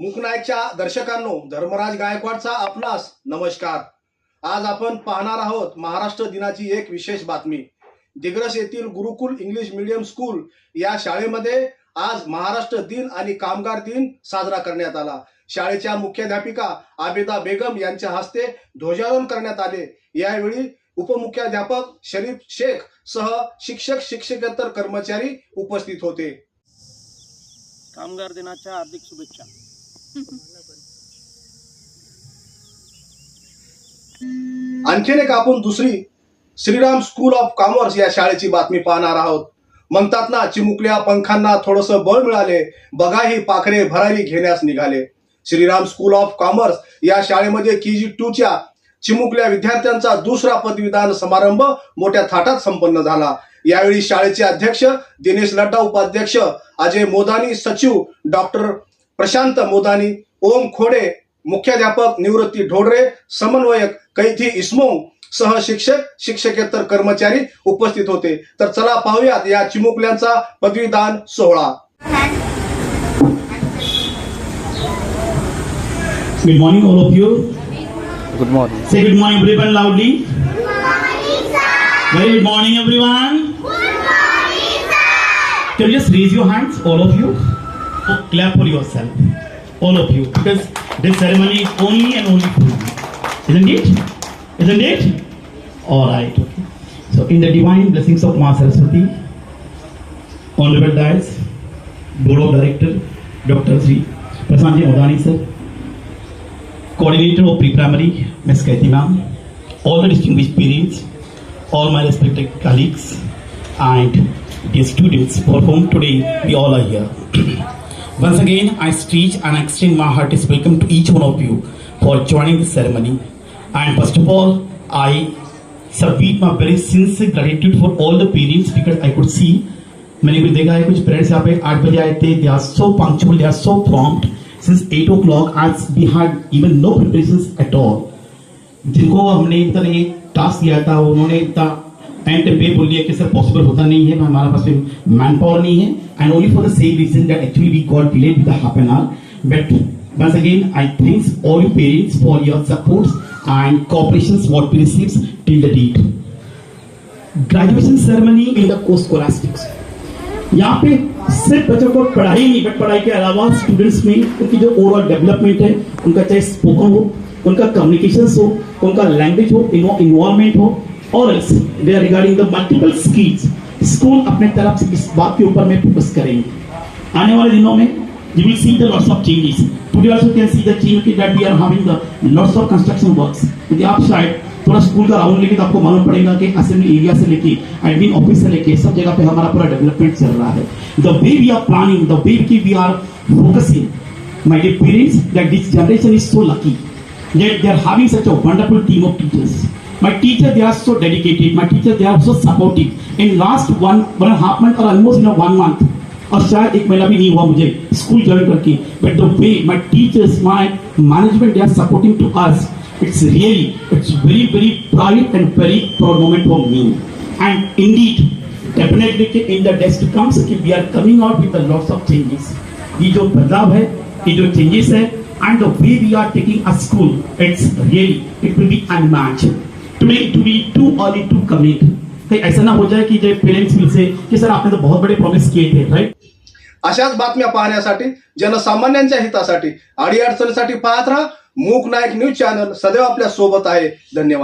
मुकनायकच्या दर्शकांनो धर्मराज गायकवाडचा आपणास नमस्कार. आज आपण पाहणार आहोत महाराष्ट्र दिनाची एक विशेष बातमी. दिग्रस येथील गुरुकुल इंग्लिश मीडियम स्कूल या शाळेमध्ये आज महाराष्ट्र दिन आणि कामगार दिन साजरा करण्यात आला. शाळेच्या मुख्याध्यापिका आबिदा बेगम यांच्या हस्ते ध्वजारोहण करण्यात आले. यावेळी उपमुख्याध्यापक शरीफ शेख सह शिक्षक शिक्षकेतर कर्मचारी उपस्थित होते. कामगार दिनाच्या हार्दिक शुभेच्छा. आणखीन एक आपण दुसरी श्रीराम स्कूल ऑफ कॉमर्स या शाळेची बातमी पाहणार आहोत. म्हणतात ना चिमुकल्या पंखांना थोडस बळ मिळाले. बघा ही पाखरे भरारी घेण्यास निघाले. श्रीराम स्कूल ऑफ कॉमर्स या शाळेमध्ये के जी टू च्या चिमुकल्या विद्यार्थ्यांचा दुसरा पदवीदान समारंभ मोठ्या थाटात संपन्न झाला. यावेळी शाळेचे अध्यक्ष दिनेश लड्डा उपाध्यक्ष अजय मोदानी सचिव डॉक्टर प्रशांत मोदानी ओम खोडे मुख्याध्यापक निवृत्ती ढोडरे समन्वयक कैथी इस्मो सह शिक्षक शिक्षकेतर कर्मचारी उपस्थित होते. तर चला पाहूयात या चिमुकल्यांचा पदवीदान सोहळा. Good morning all of you good morning say good morning everyone loudly very good morning everyone just raise your hand all of you Oh, clap for yourself, all of you, because this ceremony is only and only for you. Isn't it? Isn't it? All right. So, in the divine blessings of Ma Saraswati, Honorable Dias, Board of Director, Dr. Sri Prasanji Modani, sir. coordinator of pre-primary, Ms. Kaiti ma'am, all the distinguished parents, all my respected colleagues, and dear students for whom today we all are here. Once again, I stretch and extend my heartiest welcome to each one of you for joining the ceremony. And first of all, I submit my very sincere gratitude for all the parents because I could see मैंने भी देखा है कुछ parents यहाँ पे आठ बजे आए थे they are so punctual they are so prompt since eight o'clock आज we had even no preparation at all जिनको हमने इतना ये टास्क दिया था उन्होंने इतना एंड पे बोल दिया कि सर पॉसिबल होता नहीं है, हमारे पास मैन पावर नहीं है and only for the same reason that actually we got delayed with half an hour but once again, I thank all you parents for your supports and cooperations what we received till the date. Graduation ceremony in the co-scholastics. यहाँ पे सिर्फ़ बच्चों को पढ़ाई नहीं but पढ़ाई के अलावा students में उनकी जो ओवरऑल डेवलपमेंट है, उनका चाहे स्पोकन हो, उनका कम्युनिकेशन हो, उनका लैंग्वेज हो इन्वॉल्वमेंट हो और they are regarding the multiple skills school अपने तरफ़ से इस बात के ऊपर में फोकस करेंगे आने वाले दिनों में, you will see the lots of changes. Today also you can see the change that we are having the lots of construction works. यदि आप शायद थोड़ा स्कूल का राउंड लेके तो आपको मालूम पड़ेगा कि असेंबली एरिया से लेके एडमिन ऑफ़िस से लेके, सब जगह पे हमारा पूरा डेवलपमेंट चल रहा है the way we are planning the way की we are focusing my dear parents that this generation is so lucky that they are having such a wonderful team of teachers. My teachers, they are so dedicated. My teachers, they are so supportive. In last one one and a half month or almost in a one month, और शायद एक महीना भी नहीं हुआ मुझे school join करके but the way my teachers my management they are supporting to us it's really it's very very proud and very proud moment for me and indeed definitely in the days to comes कि we are coming out with lots of changes ये जो बदलाव है ये जो changes है and the way we are taking a school, it's really, it will be unmatched. Two it will be too early to कहीं ऐसा ना हो जाए कि जे पेरेंट्स मिल से कि सर आपने तो बहुत बड़े प्रॉमिस किए थे राइट अशाच बातम्या पाहण्यासाठी जनसामान्यांच्या हितासाठी अडीअडचणीसाठी पाहत राहा. मूक नायक न्यूज चॅनल सदैव आपल्यासोबत आहे. धन्यवाद.